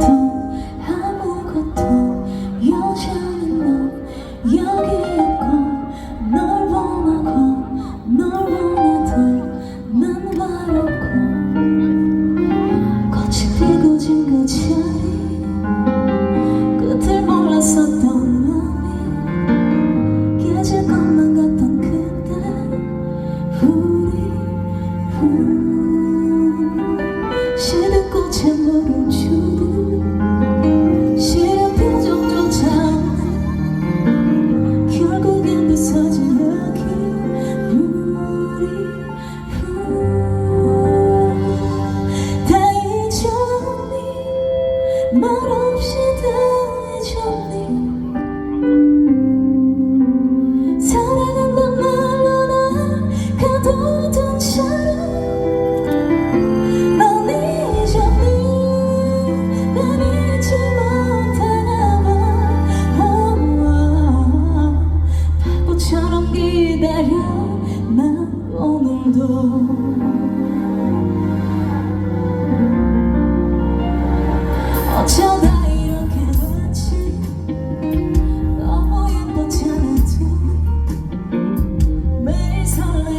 to 어쩌다 이렇게 됐지 너무 예뻤잖아 매일 설레